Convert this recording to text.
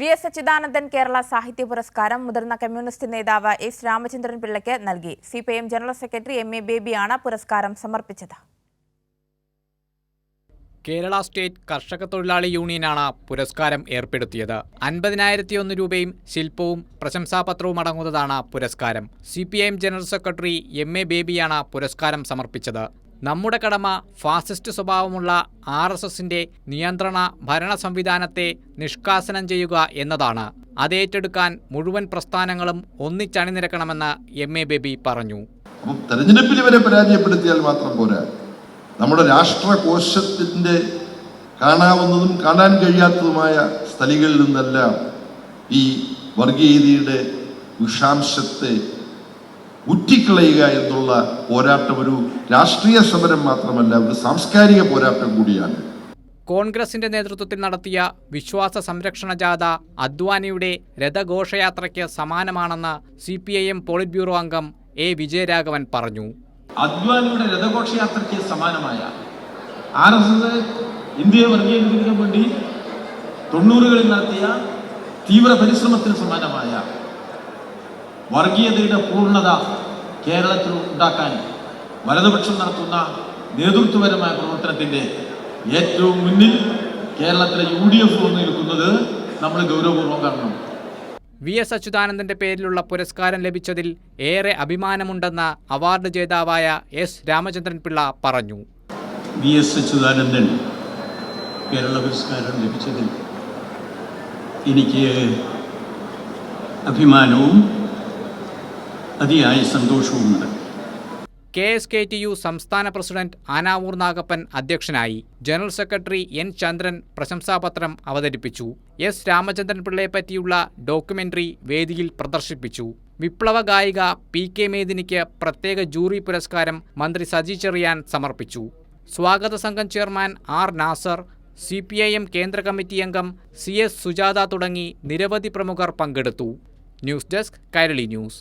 V S Achuthanandan Kerala സാഹിത്യ പുരസ്കാരം മുതിർന്ന കമ്മ്യൂണിസ്റ്റ് നേതാവ് എസ് രാമചന്ദ്രൻ പിള്ളയ്ക്ക് നൽകി. C P M general secretary M A ബേബിയാണ് പുരസ്കാരം സമർപ്പിച്ചത്. കേരള സ്റ്റേറ്റ് കർഷക തൊഴിലാളി യൂണിയനാണ് പുരസ്കാരം ഏർപ്പെടുത്തിയത്. അൻപതിനായിരത്തി ഒന്ന് രൂപയും ശില്പവും പ്രശംസാപത്രവും അടങ്ങുന്നതാണ് പുരസ്കാരം. C P I M general secretary M A ബേബിയാണ് പുരസ്കാരം സമർപ്പിച്ചത്. നമ്മുടെ കടമ ഫാസിസ്റ്റ് സ്വഭാവമുള്ള ആർ എസ് എസിന്റെ നിയന്ത്രണ ഭരണ സംവിധാനത്തെ നിഷ്കാസനം ചെയ്യുക എന്നതാണ്. അതേറ്റെടുക്കാൻ മുഴുവൻ പ്രസ്ഥാനങ്ങളും ഒന്നിച്ചണിനിരക്കണമെന്ന് എം എ ബേബി പറഞ്ഞു. തെരഞ്ഞെടുപ്പിൽ ഇവരെ പരാജയപ്പെടുത്തിയാൽ മാത്രം പോരാ. നമ്മുടെ രാഷ്ട്രകോശത്തിന്റെ കാണാവുന്നതും കാണാൻ കഴിയാത്തതുമായ സ്ഥലികളിൽ നിന്നെല്ലാം ഈ വർഗീയതയുടെ വിഷാംശത്തെ ഉറ്റിക്കളയുക എന്നുള്ള പോരാട്ടം ഒരു രാഷ്ട്രീയ സമരം മാത്രമല്ല ഒരു സാംസ്കാരിക പോരാട്ടം കൂടിയാണ്. കോൺഗ്രസിന്റെ നേതൃത്വത്തിൽ നടത്തിയ വിശ്വാസ സംരക്ഷണ ജാഥ അദ്വാനിയുടെ രഥഘോഷയാത്രയ്ക്ക് സമാനമാണെന്ന് C P I M politburo അംഗം എ വിജയരാഘവൻ പറഞ്ഞു. അദ്വാനിയുടെ രഥഘോഷയാത്രയ്ക്ക് സമാനമായ ആർ എസ് എസ് ഇന്ത്യയെ വർഗീകരിക്കാൻ വേണ്ടി തൊണ്ണൂറുകളിൽ നടത്തിയ തീവ്ര പരിശ്രമത്തിന് സമാനമായ വർഗീയതയുടെ പൂർണത കേരളത്തിൽ ഉണ്ടാക്കാൻ വലതുപക്ഷം നടത്തുന്ന നേതൃത്വപരമായ പ്രവർത്തനത്തിന്റെ ഏറ്റവും മുന്നിൽ കേരളത്തിലെ യു ഡി എഫ് വന്നു നിൽക്കുന്നത് നമ്മൾ ഗൗരവപൂർവം കാണണം. വി എസ് അച്യുതാനന്ദന്റെ പേരിലുള്ള പുരസ്കാരം ലഭിച്ചതിൽ ഏറെ അഭിമാനമുണ്ടെന്ന അവാർഡ് ജേതാവായ എസ് രാമചന്ദ്രൻ പിള്ള പറഞ്ഞു. വി എസ് അച്യുതാനന്ദൻ കേരള പുരസ്കാരം ലഭിച്ചതിൽ എനിക്ക് അഭിമാനവും അതിയായ സന്തോഷവുമുണ്ട്. K S K T U സംസ്ഥാന പ്രസിഡന്റ് ആനാവൂർ നാഗപ്പൻ അധ്യക്ഷനായി ജനറൽ സെക്രട്ടറി എൻ ചന്ദ്രൻ പ്രശംസാപത്രം അവതരിപ്പിച്ചു. എസ് രാമചന്ദ്രൻ പിള്ളയെ പറ്റിയുള്ള ഡോക്യുമെന്ററി വേദിയിൽ പ്രദർശിപ്പിച്ചു. വിപ്ലവ ഗായിക പി കെ മേദിനിക്ക് പ്രത്യേക ജൂറി പുരസ്കാരം മന്ത്രി സജി ചെറിയാൻ സമർപ്പിച്ചു. സ്വാഗത സംഘം chairman R Nasar C P I M കേന്ദ്ര കമ്മിറ്റി അംഗം സി എസ് സുജാത തുടങ്ങി നിരവധി പ്രമുഖർ പങ്കെടുത്തു. News desk Kairali news.